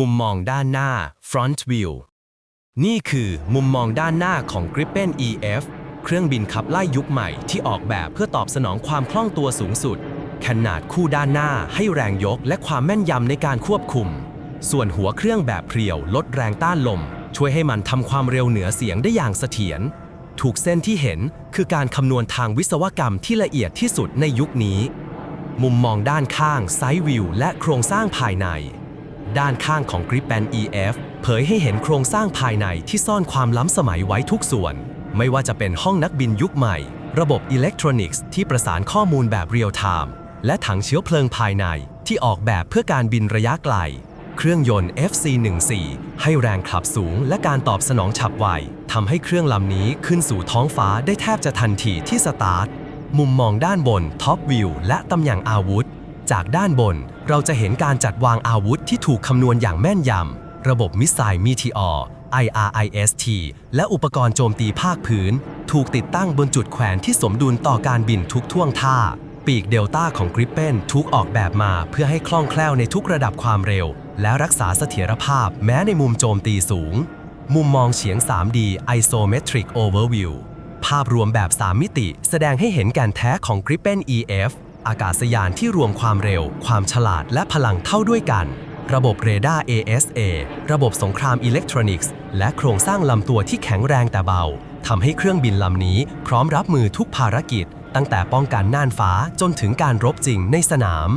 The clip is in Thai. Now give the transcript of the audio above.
มุมมองด้านหน้า Front View นี่คือมุมมองด้านหน้าของ Gripen EF เครื่องบินขับไล่ยุคใหม่ที่ออกแบบเพื่อตอบสนองความคล่องตัวสูงสุด ขนาดคู่ด้านหน้าให้แรงยกและความแม่นยำในการควบคุม ส่วนหัวเครื่องแบบเพรียวลดแรงต้านลม ช่วยให้มันทำความเร็วเหนือเสียงได้อย่างเสถียรถูกเส้นที่เห็นคือการคำนวณทางวิศวกรรมที่ละเอียดที่สุดในยุคนี้ มุมมองด้านข้างไซด์วิวและโครงสร้างภายใน ด้านข้างของ Gripen EF เผยให้เห็นโครงสร้างภายในที่ซ่อนความล้ำสมัยไว้ทุกส่วน ไม่ว่าจะเป็นห้องนักบินยุคใหม่ ระบบอิเล็กทรอนิกส์ที่ประสานข้อมูลแบบเรียลไทม์และถังเชื้อเพลิงภายในที่ออกแบบเพื่อการบินระยะไกล เครื่องยนต์ FC-14 ให้แรงขับสูงและการตอบสนองฉับไวทำให้เครื่องลำนี้ขึ้นสู่ท้องฟ้าได้แทบจะทันทีที่สตาร์ท มุมมองด้านบนท็อปวิวและตำแหน่งอาวุธ จากด้านบนเราจะเห็นการจัดวางอาวุธที่ถูกคำนวณอย่างแม่นยำ ระบบมิสไซล์มีทีออ IRIST และอุปกรณ์โจมตีภาคพื้น ถูกติดตั้งบนจุดแขวนที่สมดุลต่อการบินทุกท่วงท่า ปีกเดลต้าของกริปเปนถูกออกแบบมาเพื่อให้คล่องแคล่วในทุกระดับความเร็ว และรักษาเสถียรภาพแม้ในมุมโจมตีสูง มุมมองเฉียง 3D Isometric Overview ภาพรวมแบบ 3 มิติ แสดงให้เห็นแกนแท้ของ Gripen EF อากาศยานที่รวมความเร็ว ความฉลาดและพลังเท่าด้วยกัน ระบบเรดาร์ ASA ระบบสงครามอิเล็กทรอนิกส์ และโครงสร้างลำตัวที่แข็งแรงแต่เบาทำให้เครื่องบินลำนี้พร้อมรับมือทุกภารกิจ ตั้งแต่ป้องกันน่านฟ้าจนถึงการรบจริงในสนาม